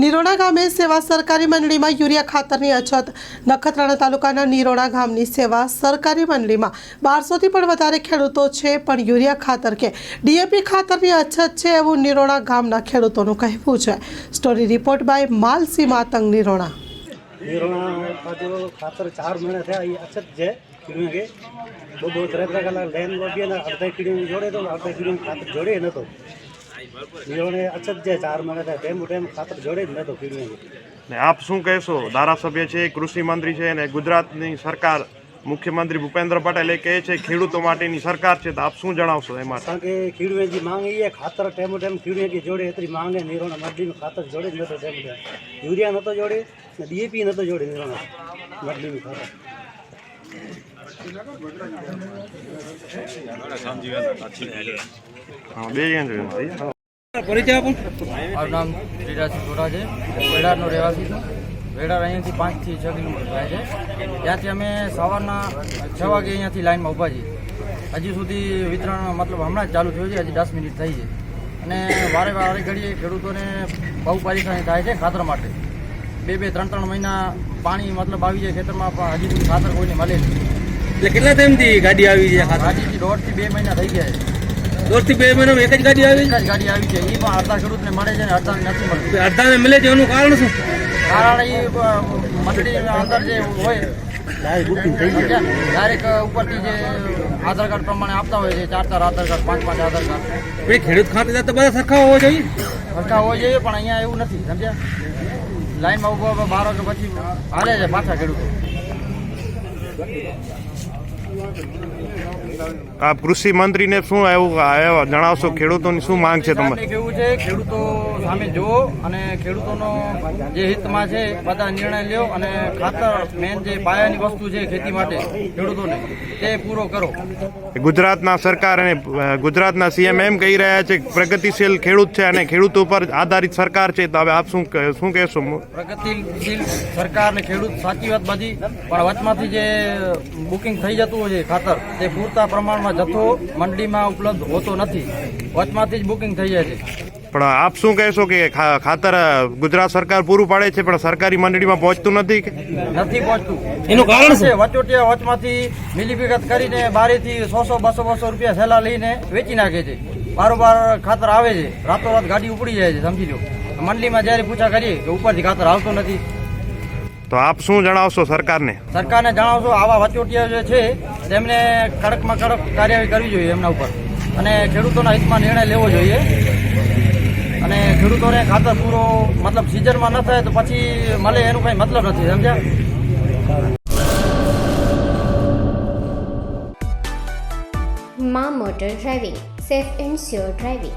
નિરોણા ગામે સેવા સરકારી મંડળીમાં યુરિયા ખાતરની અછત. નખત્રાણા તાલુકાના નિરોણા ગામની સેવા સરકારી મંડળીમાં બારસોથી પણ વધારે ખેડૂતો છે, પણ યુરિયા ખાતર કે ડીએપી ખાતરની અછત છે એવું નિરોણા ગામના ખેડૂતોનું કહેવું છે. Story report by Malsi Matang Nirona ખાતર ચાર મહિના થયા અછત છે કીડું કે બહુ બહુ ત્રણ લાઈન જોડે તો અડધા કીડું ખાતર જોડે નતો. નિરોણે અછત જે ચાર મળે છે ટેમ ટેમ ખાતર જોડે જ નહોતો કીડું ને આપ શું કહેશો? ધારાસભ્ય છે કૃષિ મંત્રી છે અને ગુજરાતની સરકાર મુખ્યમંત્રી ભૂપેન્દ્ર પટેલ એ કહે છે ખેડૂતો માટેની સરકાર છે તો આપ શું જણાવશો એમાં કારણ કે ખીડવેજી માંગ એ ખાતર ટેમો ટેમ ખીડવેજી જોડે એટલી માંગે નિરોણ મરડીનું ખાતર જોડે જ નહોતો ટેમ ટાઈમ યુરિયા નહોતો જોડે ને ડીએપી નહોતો જોડે નિરોણ મરડીનું ખાતર. હા, બે. પરિચય આપો મારું નામ શ્રીરાજસિંહ ગોરા છે વેડારનો રહેવાસી છું. વેડાર અહીંયાથી પાંચથી છ કિલોમીટર થાય છે. ત્યાંથી અમે સવારના છ વાગે અહીંયાથી લાઇનમાં ઊભા છીએ. હજી સુધી વિતરણ મતલબ હમણાં જ ચાલુ થયું છે હજી દસ મિનિટ થઈ છે. અને વારે વારે ઘડીએ ખેડૂતોને બહુ પરેશાની થાય છે ખાતર માટે. બે બે ત્રણ ત્રણ મહિના પાણી મતલબ આવી જાય ખેતરમાં પણ હજી સુધી ખાતર કોઈને મળે નહીં એટલે કેટલા ટાઈમથી ગાડી આવી છે ખાતર? હજી દોઢથી બે મહિના થઈ ગયા છે. દોઢથી બે મહિના એક જ ગાડી આવી? એક જ ગાડી આવી છે. એ પણ અડધા ખેડૂતને મળે છે ને અડધાને નથી મળતું. અડધાને મળે છે એનું કારણ શું? કારણ એ મંડળીની અંદર જે હોય ડાયરેક્ટ ઉપરથી જે આધાર કાર્ડ પ્રમાણે આપતા હોય છે ચાર ચાર આધાર કાર્ડ પાંચ પાંચ આધાર કાર્ડ. ભાઈ ખેડૂત ખાતેદાર તો બધા સરખા હોવા જોઈએ? સરખા હોવા જોઈએ પણ અહીંયા એવું નથી સમજ્યા? લાઈનમાં ઊભો ઊભા બાર વાગે પછી હાલે છે પાછા ખેડૂતો. આપ કૃષિ મંત્રીને શું એવું એવું જણાવશો ખેડૂતોની શું માંગ છે તમારી? કેવું છે? ખેડૂતો સામે જુઓ અને ખેડૂતોનો જે હિતમાં છે બધા નિર્ણય લ્યો અને ખાતર મેન જે પાયાની વસ્તુ છે ખેતી માટે ખેડૂતોને તે પૂરો કરો. ગુજરાતના સરકાર અને ગુજરાતના સીએમ એમ કહી રહ્યા છે પ્રગતિશીલ ખેડૂત છે અને ખેડૂતો ઉપર આધારિત સરકાર છે. તો હવે આપ શું શું કહેશો? પ્રગતિશીલ સરકાર ને ખેડૂત સાચી વાત બધી પણ વચમાંથી જે બુકિંગ થઈ જતું હોય જોઈએ ખાતર. તે પૂરતા પ્રમાણમાં જથ્થો મંડીમાં ઉપલબ્ધ હોતો નથી. વચમાંથી જ બુકિંગ થઈ જાય છે. પણ આપ શું કહેશો કે ખાતર ગુજરાત સરકાર પૂરું પાડે છે પણ સરકારી મંડળીમાં પહોંચતું નથી કે? નથી પહોંચતું. એનું કારણ છે વચોટિયા વચમાંથી મિલીભગત કરીને બારીથી સો સો બસો બસો રૂપિયા સેલા લઈને વેચી નાખે છે. બારોબાર ખાતર આવે છે. રાતોરાત ગાડી ઉપડી જાય છે સમજી લો. મંડળીમાં જ્યારે પૂછા કરીએ કે ઉપરથી ખાતર આવતું નથી તો આપ શું જણાવશો સરકારને? સરકારને જણાવશો આવા વચોટિયા જે છે તેમને કડકમાં કડક કાર્યવાહી કરવી જોઈએ એમના ઉપર. અને ખેડૂતોના હિતમાં નિર્ણય લેવો જોઈએ. અને ખેડૂતોને ખાતર પૂરો મતલબ સિઝનમાં ન થાય તો પછી મળે એનું કઈ મતલબ નથી સમજ્યા? માં motor driving safe and sure driving.